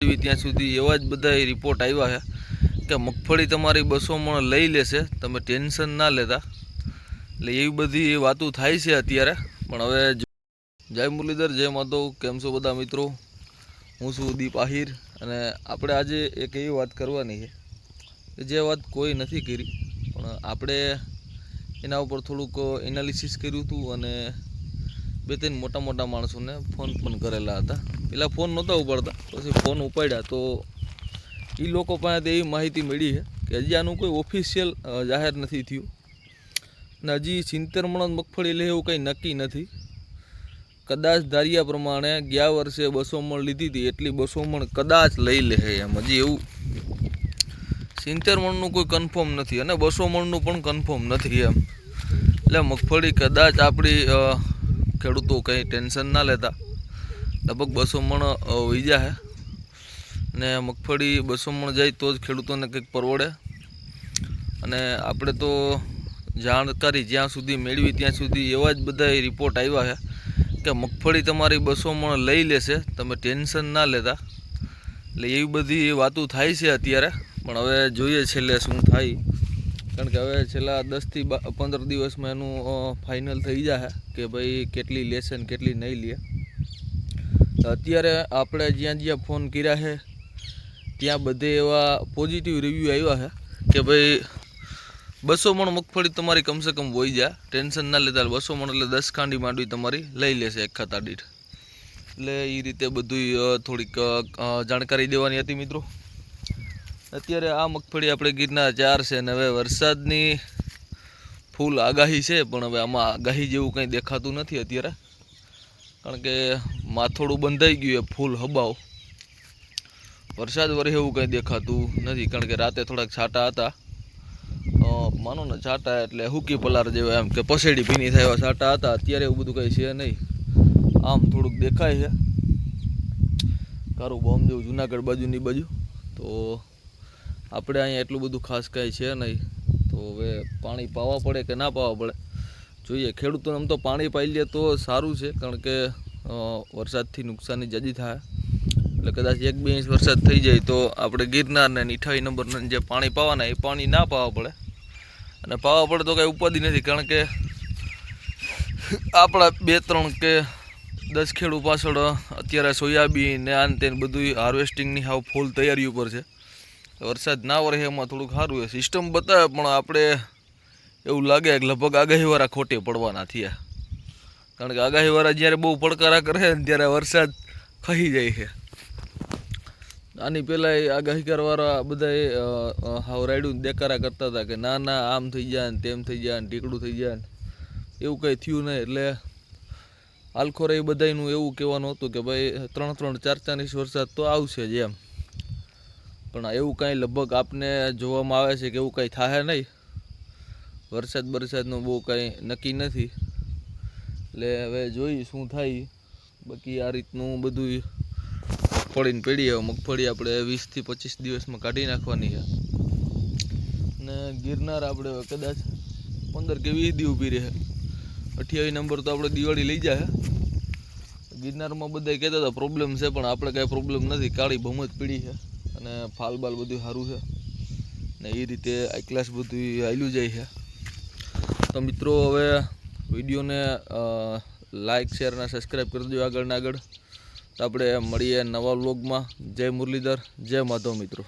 ત્યાં સુધી એવા જ બધા રિપોર્ટ આવ્યા છે કે મગફળી તમારી બસો મણ લઈ લેશે, તમે ટેન્શન ના લેતા. એટલે એવી બધી વાતો થાય છે અત્યારે. પણ હવે જય મુરલીધર, જય માધવ. કેમ છો બધા મિત્રો? હું છું દીપ આહિર અને આપણે આજે એક એવી વાત કરવાની છે કે જે વાત કોઈ નથી કરી, પણ આપણે એના ઉપર થોડુંક એનાલિસિસ કર્યું હતું અને બે ત્રણ મોટા મોટા માણસોને ફોન પણ કરેલા હતા. પેલા ફોન નહોતા ઉપાડતા, પછી ફોન ઉપાડ્યા તો એ લોકો પાસેથી એવી માહિતી મળી છે કે હજી આનું કોઈ ઓફિશિયલ જાહેર નથી થયું. ને હજી સિત્તેર મણ મગફળી લે એવું કંઈ નક્કી નથી. કદાચ ધાર્યા પ્રમાણે ગયા વર્ષે બસો મણ લીધી હતી, એટલી બસો મણ કદાચ લઈ લે એમ. હજી એવું સિત્તેર મણનું કોઈ કન્ફર્મ નથી અને બસો મણનું પણ કન્ફર્મ નથી એમ. એટલે મગફળી કદાચ આપણી ખેડૂતો કંઈ ટેન્શન ના લેતા. લગભગ બસો મણ વીજા છે ને મગફળી બસો મણ જાય તો જ ખેડૂતોને કંઈક પરવડે. અને આપણે તો જાણકારી જ્યાં સુધી મેળવી ત્યાં સુધી એવા જ બધા રિપોર્ટ આવ્યા છે કે મગફળી તમારી બસો મણ લઈ લેશે, તમે ટેન્શન ના લેતા. એટલે એવી બધી વાતો થાય છે અત્યારે. પણ હવે જોઈએ છેલ્લે શું થાય. કારણ કે હવે છેલ્લા દસથી પંદર દિવસમાં એનું ફાઇનલ થઈ જાય કે ભાઈ કેટલી લેશે ને કેટલી નહીં લે. અત્યારે આપણે જ્યાં જ્યાં ફોન કર્યા છે ત્યાં બધે એવા પોઝિટિવ રિવ્યૂ આવ્યા છે કે ભાઈ બસો મણ મગફળી તમારી કમસે કમ વહી જાય ટેન્શન ના લેતા બસો મણ એટલે દસ ખાંડી માંડવી તમારી લઈ લેશે એક ખાતા દીઠ. એટલે એ રીતે બધું થોડીક જાણકારી દેવાની હતી મિત્રો. અત્યારે આ મગફળી આપણે ગીરના ચાર છે ને હવે વરસાદની ફૂલ આગાહી છે, પણ હવે આમાં આગાહી જેવું કંઈ દેખાતું નથી અત્યારે. કારણ કે માથોડું બંધાઈ ગયું એ ફૂલ હબાવ. વરસાદ વરે એવું કંઈ દેખાતું નથી, કારણ કે રાતે થોડાક છાંટા હતા. માનો ને છાંટા એટલે હુકી પલાર જેવા એમ કે પસેડી ભીની થાય એવા છાંટા હતા. અત્યારે એવું બધું કંઈ છે નહીં. આમ થોડુંક દેખાય છે. કારું બોમ્બ જેવું જુનાગઢ બાજુની બાજુ. તો આપણે અહીંયા એટલું બધું ખાસ કાંઈ છે નહીં. તો હવે પાણી પાવા પડે કે ના પાવા પડે? જોઈએ, ખેડૂતોને આમ તો પાણી પાઈ લે તો સારું છે, કારણ કે વરસાદથી નુકસાની જજી થાય. એટલે કદાચ એક બે ઇંચ વરસાદ થઈ જાય તો આપણે ગિરનારને ને નંબરને જે પાણી પાવાના, એ પાણી ના પાવા પડે. અને પાવા પડે તો કાંઈ ઉપાધિ નથી, કારણ કે આપણા બે ત્રણ કે દસ ખેડૂ પાછળ અત્યારે સોયાબીન ને આન તે બધું હાર્વેસ્ટિંગની હાવ ફૂલ તૈયારી ઉપર છે. વરસાદ ના વરે એમાં થોડુંક સારું એ સિસ્ટમ બતાવે, પણ આપણે એવું લાગે કે લગભગ આગાહીવાળા ખોટે પડવાના થયા. કારણ કે આગાહીવાળા જ્યારે બહુ પડકારા કરે ને ત્યારે વરસાદ ખહી જાય છે. આની પહેલાં આગાહી કરવાવાળા બધા હાવ રાયડું દેકારા કરતા હતા કે ના ના, આમ થઈ જાય ને તેમ થઈ જાય ને ઢીકડું થઈ જાય ને એવું કંઈ થયું નહીં. એટલે હાલખોરે એ બધાયનું એવું કહેવાનું હતું કે ભાઈ, ત્રણ ત્રણ ચાર ચાર ઇંચ વરસાદ તો આવશે જ એમ. પણ એવું કાંઈ લગભગ આપને જોવામાં આવે છે કે એવું કાંઈ થાય નહીં. વરસાદ બરસાદનું બહુ કાંઈ નક્કી નથી. એટલે હવે જોઈએ શું થાય. બાકી આ રીતનું બધું મગફળીને પીડી હવે મગફળી આપણે વીસથી પચીસ દિવસમાં કાઢી નાખવાની છે. ને ગિરનાર આપણે કદાચ પંદર કે વીસ દી ઊભી રહે. અઠ્યાવીસ નંબર તો આપણે દિવાળી લઈ જાય. ગિરનારમાં બધા કહેતા હતા પ્રોબ્લેમ છે, પણ આપણે કાંઈ પ્રોબ્લેમ નથી. કાળી ભમત પીડી છે. અને ફાલ બાલ બધું સારું છે. ને એ રીતે આ ક્લાસ બધું હાલ્યું જાય છે. તો મિત્રો, હવે વિડીયોને લાઇક શેર અને સબસ્ક્રાઈબ કરી દો આગળ ને આગળ. તો આપણે મળીએ નવા વ્લોગમાં જય મુરલીધર, જય માધવ મિત્રો.